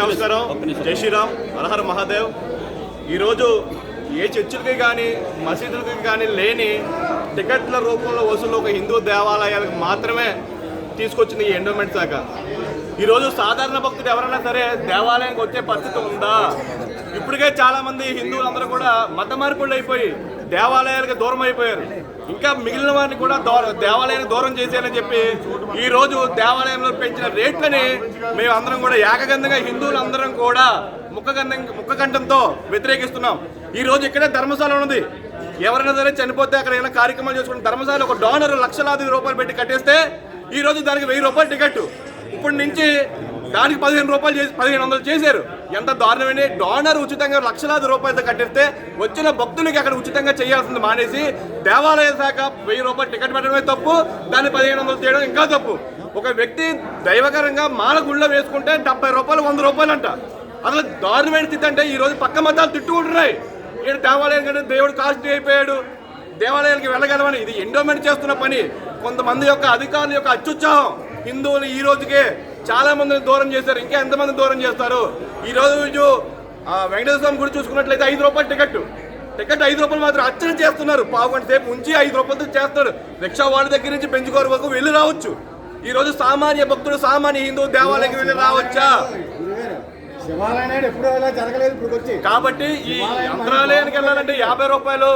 నమస్కారం. జై శ్రీరామ్. హరహర మహాదేవ్. ఈరోజు ఏ చర్చిలకి కానీ మసీదులకి కానీ లేని టికెట్ల రూపంలో వసూలు ఒక హిందూ దేవాలయాలకు మాత్రమే తీసుకొచ్చింది ఈ ఎండోమెంట్ శాఖ. ఈరోజు సాధారణ భక్తుడు ఎవరైనా సరే దేవాలయానికి వచ్చే పరిస్థితి ఉందా? ఇప్పటికే చాలా మంది హిందువులందరూ కూడా మత మార్పులు అయిపోయి దేవాలయాలకు దూరం అయిపోయారు. ఇంకా మిగిలిన వారిని కూడా దూర- దేవాలయానికి దూరం చేసేయాలని చెప్పి ఈ రోజు దేవాలయంలో పెంచిన రేట్లని మేము అందరం కూడా ఏకగంధంగా హిందువులందరం కూడా ముఖగంధం ముఖకంఠంతో వ్యతిరేకిస్తున్నాం. ఈ రోజు ఇక్కడే ధర్మశాల ఉంది. ఎవరైనా సరే చనిపోతే అక్కడ ఏమైనా కార్యక్రమాలు చేసుకుంటే ధర్మశాల ఒక డోనర్ లక్షలాది రూపాయలు పెట్టి కట్టేస్తే ఈ రోజు దానికి వెయ్యి రూపాయలు టికెట్ ఇప్పటి నుంచి దానికి పదిహేను రూపాయలు చేసి పదిహేను వందలు చేశారు. ఎంత దారుణమైన డోనర్ ఉచితంగా లక్షలాది రూపాయలతో కట్టిస్తే వచ్చిన భక్తులకి అక్కడ ఉచితంగా చేయాల్సింది మానేసి దేవాలయ శాఖ వెయ్యి రూపాయలు టికెట్ పెట్టడమే తప్పు దాన్ని పదిహేను వందలు చేయడం ఇంకా తప్పు. ఒక వ్యక్తి దైవకరంగా మాల గుళ్ళో వేసుకుంటే డెబ్బై రూపాయలు వంద రూపాయలు అంట అసలు దారుణమైన స్థితి అంటే ఈ రోజు పక్క మతాలు తిట్టుకుంటున్నాయి ఇక్కడ దేవాలయం కంటే దేవుడు కాస్ట్లీ అయిపోయాడు. దేవాలయానికి వెళ్ళగలమని ఇది ఎండోమెంట్ చేస్తున్న పని. కొంతమంది యొక్క అధికారుల యొక్క అత్యుత్సాహం. హిందువులు ఈ రోజుకే చాలా మందిని దూరం చేశారు ఇంకా ఎంతమంది దూరం చేస్తారు? ఈ రోజు ఆ, వెంకటేశ్వర స్వామి గుడి చూసుకున్నట్లయితే ఐదు రూపాయలు టికెట్ టికెట్ ఐదు రూపాయలు మాత్రం అర్చన చేస్తున్నారు. పావుగంట సేపు ఉంచి ఐదు రూపాయలతో చేస్తాడు రిక్షా వాళ్ళ దగ్గర నుంచి పెంచుకోరు వరకు వెళ్ళి రావచ్చు. ఈ రోజు సామాన్య భక్తుడు సామాన్య హిందూ దేవాలయానికి వెళ్ళి రావచ్చా? కాబట్టి ఈ మంత్రాలయానికి వెళ్ళాలంటే యాభై రూపాయలు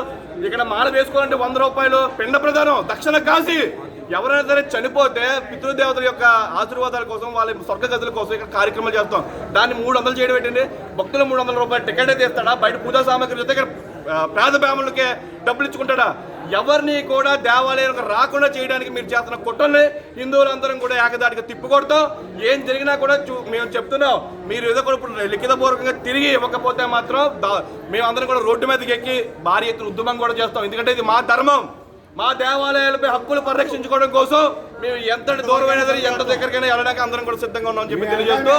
ఇక్కడ మాల వేసుకోవాలంటే వంద రూపాయలు పిండ ప్రధానం దక్షిణ కాశీ. ఎవరైనా సరే చనిపోతే పితృదేవతల యొక్క ఆశీర్వాదాల కోసం వాళ్ళ స్వర్గ గదుల కోసం ఇక్కడ కార్యక్రమాలు చేస్తాం. దాన్ని మూడు వందలు చేయడం ఏంటండి? భక్తులు మూడు వందల రూపాయలు టికెట్ అయితే ఇస్తాడా? బయట పూజా సామాగ్రి అయితే ఇక్కడ పేద బ్రాహ్మణులకే డబ్బులు ఇచ్చుకుంటాడా? ఎవరిని కూడా దేవాలయానికి రాకుండా చేయడానికి మీరు చేస్తున్న కుట్రని హిందువులందరం కూడా ఏకదాటిగా తిప్పికొడతాం. ఏం జరిగినా కూడా చూ మేము చెప్తున్నాం మీరు ఏదో కూడా ఇప్పుడు లిఖితపూర్వకంగా తిరిగి ఇవ్వకపోతే మాత్రం మేమందరం కూడా రోడ్డు మీదకి ఎక్కి భారీ ఎత్తున ఉద్యమం కూడా చేస్తాం. ఎందుకంటే ఇది మా ధర్మం. మా దేవాలయాలపై హక్కులు పరిరక్షించుకోవడం కోసం మేము ఎంత దూరమైనా సరే ఎంత దగ్గరికైనా వెళ్ళడానికి అందరం కూడా సిద్ధంగా ఉన్నామని చెప్పి తెలియజేస్తూ